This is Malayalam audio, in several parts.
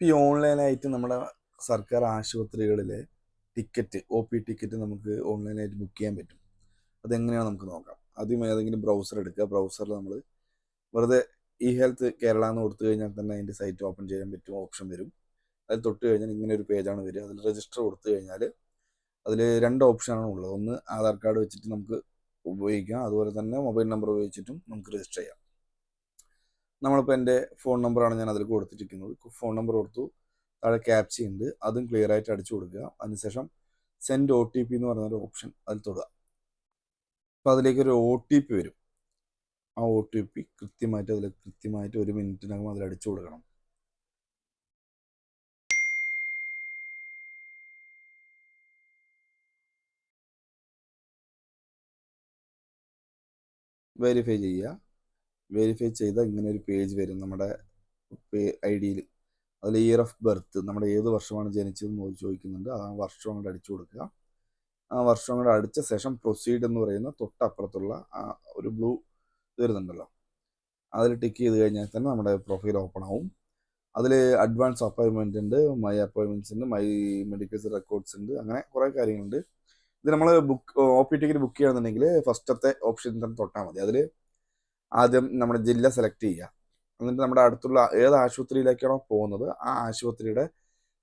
ഇപ്പം ഈ ഓൺലൈനായിട്ട് നമ്മുടെ സർക്കാർ ആശുപത്രികളിലെ ടിക്കറ്റ് ഒ പി ടിക്കറ്റ് നമുക്ക് ഓൺലൈനായിട്ട് ബുക്ക് ചെയ്യാൻ പറ്റും. അതെങ്ങനെയാണ് നമുക്ക് നോക്കാം? ആദ്യം ഏതെങ്കിലും ബ്രൗസർ എടുക്കുക. ബ്രൗസറിൽ നമ്മൾ വെറുതെ ഇ ഹെൽത്ത് കേരള എന്ന് കൊടുത്തു കഴിഞ്ഞാൽ തന്നെ അതിന്റെ സൈറ്റ് ഓപ്പൺ ചെയ്യാൻ പറ്റും ഓപ്ഷൻ വരും. അതിൽ തൊട്ട് കഴിഞ്ഞാൽ ഇങ്ങനെ ഒരു പേജാണ് വരിക. അതിൽ രജിസ്റ്റർ കൊടുത്തു കഴിഞ്ഞാൽ അതിൽ രണ്ട് ഓപ്ഷനാണ് ഉള്ളത്. ഒന്ന് ആധാർ കാർഡ് വെച്ചിട്ട് നമുക്ക് ഉപയോഗിക്കാം. അതുപോലെ തന്നെ മൊബൈൽ നമ്പർ ഉപയോഗിച്ചിട്ടും നമുക്ക് രജിസ്റ്റർ ചെയ്യാം. നമ്മളിപ്പോൾ എന്റെ ഫോൺ നമ്പറാണ് ഞാൻ അതിൽ കൊടുത്തിരിക്കുന്നത് ഫോൺ നമ്പർ കൊടുത്തു. താഴെ ക്യാപ്ചി ഉണ്ട്. അതും ക്ലിയർ ആയിട്ട് അടിച്ചു കൊടുക്കുക. അതിനുശേഷം സെൻഡ് ഒ ടി പി എന്ന് പറയുന്ന ഓപ്ഷൻ അതിൽ തൊടുക. അപ്പോൾ അതിലേക്ക് ഒരു ഒ ടി പി വരും. ആ ഒ ടി പി കൃത്യമായിട്ട് അതിൽ കൃത്യമായിട്ട് ഒരു മിനിറ്റിനകം അതിൽ അടിച്ചു കൊടുക്കണം. വെരിഫൈ ചെയ്യുക. വെരിഫൈ ചെയ്ത ഇങ്ങനെ ഒരു പേജ് വരും നമ്മുടെ ഐ ഡിയിൽ അതിൽ ഇയർ ഓഫ് ബർത്ത് നമ്മുടെ ഏത് വർഷമാണ് ജനിച്ചതെന്ന് ചോദിക്കുന്നുണ്ട്. ആ വർഷം അങ്ങോട്ട് അടിച്ചു കൊടുക്കുക. ആ വർഷം അങ്ങോട്ട് അടിച്ച ശേഷം പ്രൊസീഡ് എന്ന് പറയുന്ന തൊട്ടപ്പുറത്തുള്ള ആ ഒരു ബ്ലൂ വരുന്നുണ്ടല്ലോ. അതിൽ ടിക്ക് ചെയ്ത് കഴിഞ്ഞാൽ തന്നെ നമ്മുടെ പ്രൊഫൈൽ ഓപ്പൺ ആവും. അതിൽ അഡ്വാൻസ് അപ്പോയിൻമെന്റ് ഉണ്ട് മൈ അപ്പോയിൻമെന്റ്സ് ഉണ്ട് മൈ മെഡിക്കൽ റെക്കോർഡ്സ് ഉണ്ട് അങ്ങനെ കുറേ കാര്യങ്ങളുണ്ട്. ഇത് നമ്മൾ book O P ticket book ചെയ്യുകയാണെന്നുണ്ടെങ്കിൽ ഫസ്റ്റത്തെ ഓപ്ഷൻ തന്നെ തൊട്ടാൽ മതി. അതിൽ ആദ്യം നമ്മുടെ ജില്ല സെലക്ട് ചെയ്യുക. എന്നിട്ട് നമ്മുടെ അടുത്തുള്ള ഏത് ആശുപത്രിയിലേക്കാണോ പോകുന്നത് ആ ആശുപത്രിയുടെ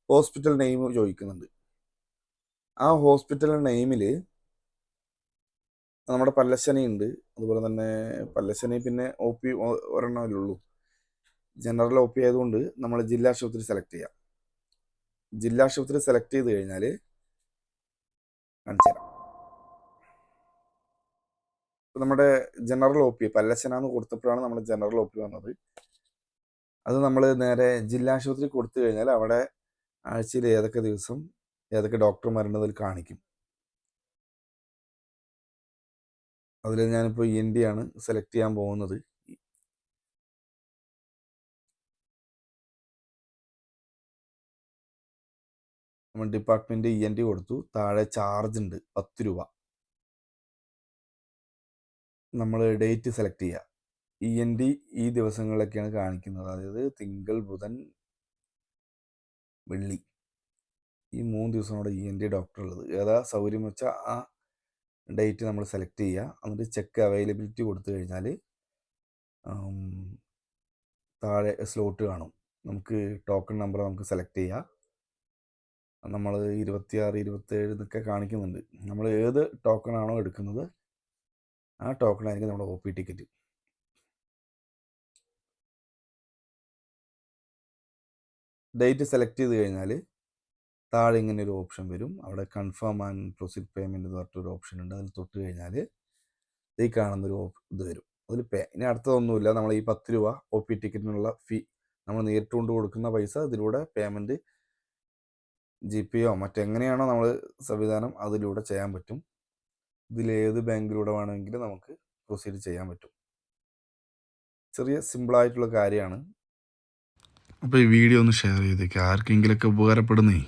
ഹോസ്പിറ്റൽ നെയിം ചോദിക്കുന്നുണ്ട്. ആ ഹോസ്പിറ്റൽ നെയിമിൽ നമ്മുടെ പല്ലശ്ശനി ഉണ്ട്. അതുപോലെ തന്നെ പല്ലശ്ശനി പിന്നെ ഒ പി ഒരെണ്ണമല്ലേ ജനറൽ ഒ പി ആയതുകൊണ്ട് നമ്മൾ ജില്ലാ ആശുപത്രി സെലക്ട് ചെയ്യാം. ജില്ലാ ആശുപത്രി സെലക്ട് ചെയ്ത് കഴിഞ്ഞാൽ കാണിച്ചു തരാം നമ്മുടെ ജനറൽ ഒ പി പല്ലശ്ശനാന്ന് കൊടുത്തപ്പോഴാണ് നമ്മുടെ ജനറൽ ഒ പി വന്നത്. അത് നമ്മൾ നേരെ ജില്ലാ ആശുപത്രി കൊടുത്തു കഴിഞ്ഞാൽ അവിടെ ആഴ്ചയിൽ ഏതൊക്കെ ദിവസം ഏതൊക്കെ ഡോക്ടർമാരുണ്ട് കാണിക്കും. അതിൽ ഞാനിപ്പോൾ ഇ എൻ ഡി ആണ് സെലക്ട് ചെയ്യാൻ പോകുന്നത്. നമ്മൾ ഡിപ്പാർട്ട്മെന്റ് ഇ എൻ ഡി കൊടുത്തു. താഴെ ചാർജ് ഉണ്ട് പത്ത് രൂപ. നമ്മൾ ഡേറ്റ് സെലക്ട് ചെയ്യുക ഇ എൻ ഡി ഈ ദിവസങ്ങളിലൊക്കെയാണ് കാണിക്കുന്നത്. അതായത് തിങ്കൾ ബുധൻ വെള്ളി. ഈ മൂന്ന് ദിവസമാണ് ഇ എൻ ഡി ഡോക്ടർ ഉള്ളത്. ഏതാ സൗകര്യം വെച്ചാൽ ആ ഡേറ്റ് നമ്മൾ സെലക്ട് ചെയ്യുക എന്നിട്ട് ചെക്ക് അവൈലബിലിറ്റി കൊടുത്തു കഴിഞ്ഞാൽ താഴെ സ്ലോട്ട് കാണും. നമുക്ക് ടോക്കൺ നമ്പർ നമുക്ക് സെലക്ട് ചെയ്യാം. നമ്മൾ ഇരുപത്തിയാറ് ഇരുപത്തേഴ് എന്നൊക്കെ കാണിക്കുന്നുണ്ട്. നമ്മൾ ഏത് ടോക്കൺ ആണോ എടുക്കുന്നത് ആ ടോക്കൺ ആയിരിക്കും നമ്മുടെ O P ticket date select ചെയ്ത് കഴിഞ്ഞാൽ താഴെ ഇങ്ങനെ ഒരു ഓപ്ഷൻ വരും. അവിടെ കൺഫേം ആൻഡ് പ്രൊസീഡ് പേയ്മെന്റ് എന്ന് പറഞ്ഞിട്ടൊരു ഓപ്ഷൻ ഉണ്ട്. അതിൽ തൊട്ട് കഴിഞ്ഞാൽ ഈ കാണുന്നൊരു ഇത് വരും. അതിൽ പേ ഇനി അടുത്തതൊന്നുമില്ല. നമ്മൾ ഈ പത്ത് രൂപ ഒ പി ടിക്കറ്റിനുള്ള ഫീ നമ്മൾ നേരിട്ട് കൊണ്ട് കൊടുക്കുന്ന പൈസ ഇതിലൂടെ പേയ്മെന്റ് ജി ഒ മറ്റെങ്ങനെയാണോ നമ്മൾ സംവിധാനം അതിലൂടെ ചെയ്യാൻ പറ്റും. ഇതിലേത് ബാങ്കിലൂടെ വേണമെങ്കിലും നമുക്ക് പ്രൊസീഡ് ചെയ്യാൻ പറ്റും. ചെറിയ സിമ്പിളായിട്ടുള്ള കാര്യമാണ്. അപ്പോൾ ഈ വീഡിയോ ഒന്ന് ഷെയർ ചെയ്തേക്ക്. ആർക്കെങ്കിലുമൊക്കെ ഉപകാരപ്പെടുന്നേ.